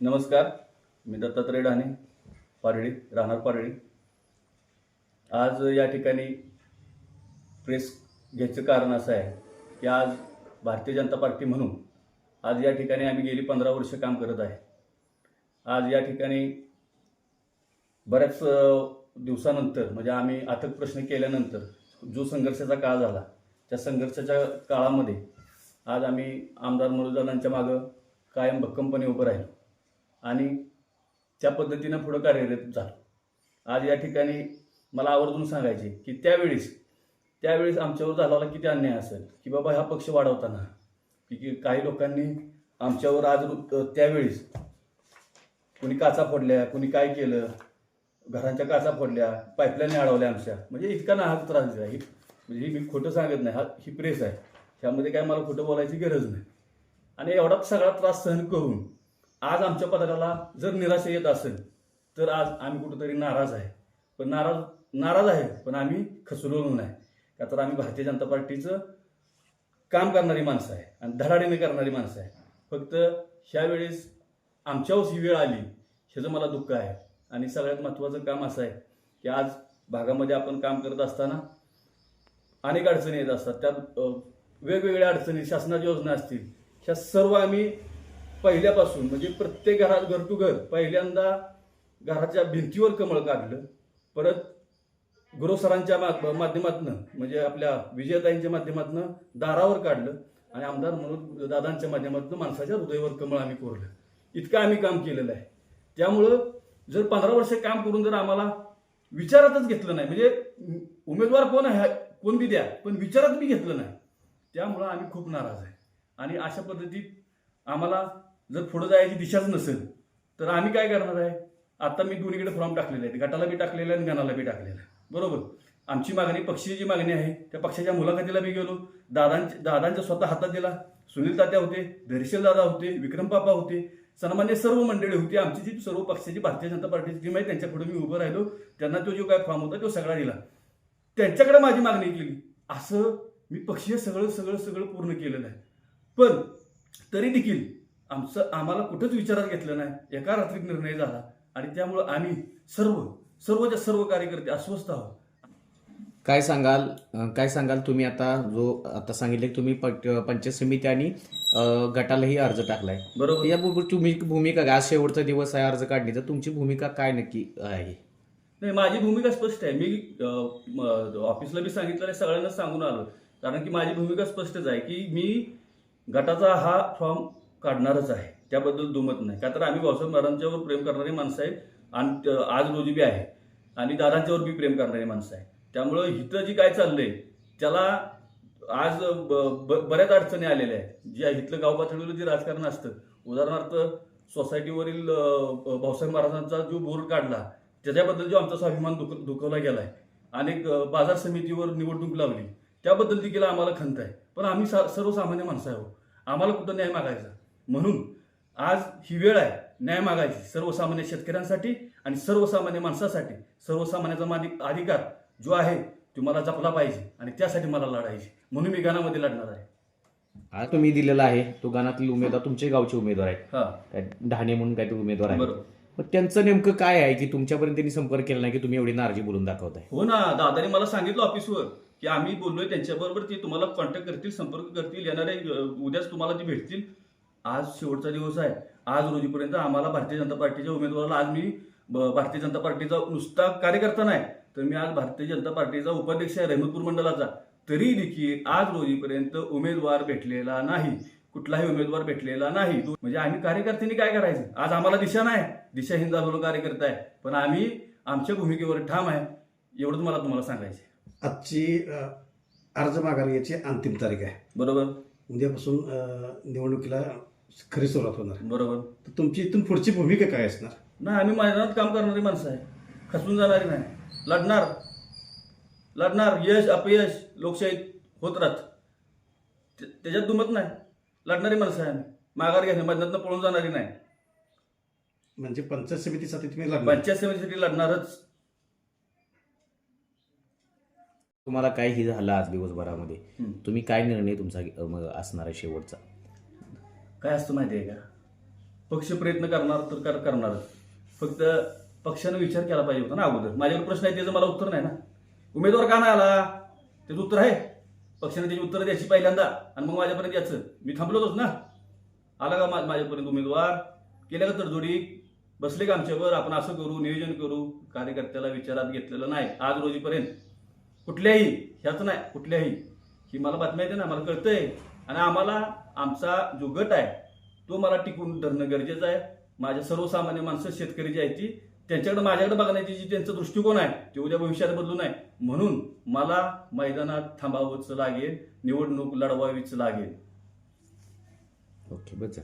नमस्कार मी दत्तात्रय डाणे पारडी राहणार पारडी. आज या ठिकाणी प्रेस घ्यायचं कारण असं आहे की आज भारतीय जनता पार्टी म्हणून आज या ठिकाणी आम्ही गेली पंधरा वर्ष काम करत आहे. आज या ठिकाणी बऱ्याच दिवसानंतर म्हणजे आम्ही अथक प्रश्न केल्यानंतर जो संघर्षाचा काळ झाला त्या संघर्षाच्या काळामध्ये आज आम्ही आमदार मनोजदादांच्या मागं कायम भक्कमपणे उभं राहिलो. आणि त्या पद्धतीनं पुढं कार्यरत झालो. आज या ठिकाणी मला आवर्जून सांगायचे की त्यावेळेस त्यावेळेस आमच्यावर झालेला किती अन्याय असेल की बाबा हा पक्ष वाढवताना की की काही लोकांनी आमच्यावर आज त्यावेळीस त्यावेळेस कुणी काचा फोडल्या कुणी काय केलं घरांच्या काचा फोडल्या पाईपलाईन अडवल्या आमच्या. म्हणजे इतका ना हा त्रास दिला ही म्हणजे ही मी खोटं सांगत नाही. हा ही प्रेस आहे. त्यामध्ये काय मला खोटं बोलायची गरज नाही. आणि एवढा सगळा त्रास सहन करून आज आमच्या पदकाला जर निराशा येत असेल तर आज आम्ही कुठंतरी नाराज आहे. पण नाराज नाराज आहे पण आम्ही खचलेलो नाही. का तर आम्ही भारतीय जनता पार्टीचं काम करणारी माणसं आहे आणि धडाडीने करणारी माणसं आहे. फक्त ह्यावेळेस आमच्यावर ही वेळ आली ह्याचं मला दुःख आहे. आणि सगळ्यात महत्त्वाचं काम असं आहे की आज भागामध्ये आपण काम करत असताना अनेक अडचणी येत असतात. त्यात वेगवेगळ्या अडचणी शासनाच्या योजना असतील. ह्या सर्व आम्ही पहिल्यापासून म्हणजे प्रत्येक घरात घर टू घर पहिल्यांदा घराच्या भिंतीवर कमळ काढलं परत गुरुसरांच्या माध्यमातून म्हणजे आपल्या विजयताईंच्या माध्यमातून दारावर काढलं आणि आमदार म्हणून दादांच्या माध्यमातून माणसाच्या हृदयावर कमळ आम्ही कोरलं. इतकं आम्ही काम केलेलं आहे. त्यामुळं जर पंधरा वर्ष काम करून जर आम्हाला विचारातच घेतलं नाही म्हणजे उमेदवार कोण आहे कोण बी द्या पण विचारात बी घेतलं नाही त्यामुळं आम्ही खूप नाराज आहे. आणि अशा पद्धतीत आम्हाला जर पुढं जायची दिशाच नसेल तर आम्ही काय करणार आहे? आता मी दोन्हीकडे फॉर्म टाकलेले आहेत. गटाला बी टाकलेलं आहे आणि गणाला बी टाकलेलं आहे. बरोबर? आमची मागणी पक्षाची जी मागणी आहे. त्या पक्षाच्या मुलाखतीला बी गेलो. दादांच्या दादांच्या स्वतः हातात दिला. सुनील तात्या होते धैर्यशील दादा होते विक्रम पापा होते. सन्मान्य सर्व मंडळी होती. आमची जी सर्व पक्षाची भारतीय जनता पार्टीची टीम आहे त्यांच्या पुढे मी उभं राहिलो. त्यांना तो जो काय फॉर्म होता तो सगळा दिला. त्यांच्याकडे माझी मागणी केली. असं मी पक्षीय सगळं सगळं सगळं पूर्ण केलेलं आहे. पण तरी देखील आमचं आम्हाला कुठंच विचारात घेतलं नाही. एका रात्रीत निर्णय झाला आणि त्यामुळं आम्ही सर्व सर्वच्या सर्व कार्यकर्ते अस्वस्थ आहोत. काय सांगाल काय सांगाल तुम्ही आता जो आता सांगितले तुम्ही पंचायत समिती आणि गटालाही अर्ज टाकलाय. बरोबर. या बरोबर तुम्ही भूमिका? आज शेवटचा दिवस आहे अर्ज काढण्याचा तुमची भूमिका काय नक्की आहे? नाही माझी भूमिका स्पष्ट आहे. मी ऑफिसला बी सांगितलं सगळ्यांना सांगून आलो. कारण की माझी भूमिका स्पष्टच आहे की मी गटाचा हा फॉर्म काढणारच आहे. त्याबद्दल दुमत नाही. का तर आम्ही भाऊसाहेब महाराजांच्यावर प्रेम करणारी माणसं आहेत आणि आज रोजी बी आहे. आणि दादांच्यावर बी प्रेम करणारी माणसं आहे त्यामुळं हिथं जी काय चाललंय त्याला आज ब- ब- बऱ्याच अडचणी आलेल्या आहेत. ज्या हिथलं गाव पातळीवर जे राजकारण असतं उदाहरणार्थ सोसायटीवरील भाऊसाहेब महाराजांचा जो बोर्ड काढला त्याच्याबद्दल जो आमचा स्वाभिमान दुख दुखवला गेला आहे अनेक बाजार समितीवर निवडणूक लावली. त्याबद्दल देखील आम्हाला खंत आहे. पण आम्ही सा- सर्वसामान्य माणसं आहोत. आम्हाला कुठं न्याय मागायचा? म्हणून आज ही वेळ आहे न्याय मागायची. सर्वसामान्य शेतकऱ्यांसाठी आणि सर्वसामान्य माणसासाठी सर्वसामान्याचा अधिकार जो आहे तो मला जपला पाहिजे आणि त्यासाठी मला लढायची. म्हणून मी गाण्यामध्ये लढणार आहे. हा तुम्ही दिलेला आहे. तो गाणातील उमेदवार तुमचे गावचे उमेदवार आहेत. हा. काय ढाणे म्हणून काय ते उमेदवार आहे बरोबर. मग त्यांचं नेमकं काय आहे की तुमच्यापर्यंत त्यांनी संपर्क केला नाही की तुम्ही एवढी नाराजी बोलून दाखवताय? हो ना दादाने मला सांगितलं ऑफिसवर. की आम्ही बोललोय त्यांच्याबरोबर ते तुम्हाला कॉन्टॅक्ट करतील संपर्क करतील येणारे उद्याच तुम्हाला ते भेटतील. आज शेवटचा दिवस आहे. आज रोजीपर्यंत आम्हाला भारतीय जनता पार्टीच्या उमेदवाराला आज मी भारतीय जनता पार्टीचा नुसता कार्यकर्ता नाही तर मी आज भारतीय जनता पार्टीचा उपाध्यक्ष आहे रहमतपूर मंडळाचा तरी देखील आज रोजीपर्यंत उमेदवार भेटलेला नाही. कुठलाही उमेदवार भेटलेला नाही. म्हणजे आम्ही कार्यकर्त्यांनी काय करायचं? आज आम्हाला दिशा नाही. दिशाहीन झालेलो कार्यकर्ता आहे. पण आम्ही आमच्या भूमिकेवर ठाम आहे. एवढंच मला तुम्हाला सांगायचं आजची अर्ज माघार याची अंतिम तारीख आहे. बरोबर. उद्यापासून निवडणुकीला खरी सुरुवात होणार. बरोबर. तर तुमची इथून पुढची भूमिका काय असणार? नाही आम्ही मैदानात काम करणारी माणसं आहे. खचून जाणारी नाही. लढणार. लढणार. यश अपयश लोकशाहीत होत राहत. त्या- त्याच्यात दुमत नाही. लढणारी माणसं आहे आम्ही. माघार घेणे मैदानात पळून जाणारी नाही. म्हणजे पंचायत समितीसाठी तुम्ही पंचायत समितीसाठी लढणारच. तुम्हाला काय ही झालं आज दिवसभरामध्ये. तुम्ही काय निर्णय तुमचा अं, मग असणार आहे शेवटचा? काय असतं माहिती आहे का? पक्ष प्रयत्न करणार तर कर- करणारच. फक्त पक्षानं विचार केला पाहिजे होता ना अगोदर. माझ्याकडे प्रश्न आहे त्याचं मला उत्तर नाही ना. उमेदवार का नाही आला? त्याचं उत्तर आहे. पक्षाने त्याची उत्तर द्यायची पहिल्यांदा. आणि मग माझ्यापर्यंत याचं मी थांबलोच ना. आला का मा- माझ्यापर्यंत उमेदवार? केल्या का तडजोडी? बसले का आमच्यावर? आपण असं करू नियोजन करू? कार्यकर्त्याला विचारात घेतलेलं नाही. आज रोजीपर्यंत. कुठल्याही ह्याच नाही कुठल्याही. ही मला बातम्या येते ना मला कळतंय. आणि आम्हाला आमचा जो गट आहे तो मला टिकून धरणं गरजेचं आहे. माझ्या सर्वसामान्य माणसं शेतकरी जी आहेत ती त्यांच्याकडे माझ्याकडे बघण्याची जी त्यांचा दृष्टिकोन आहे ते उद्या भविष्यात बदलू नये म्हणून मला मैदानात थांबावंच लागेल निवडणूक लढवावीच लागेल. ओके बस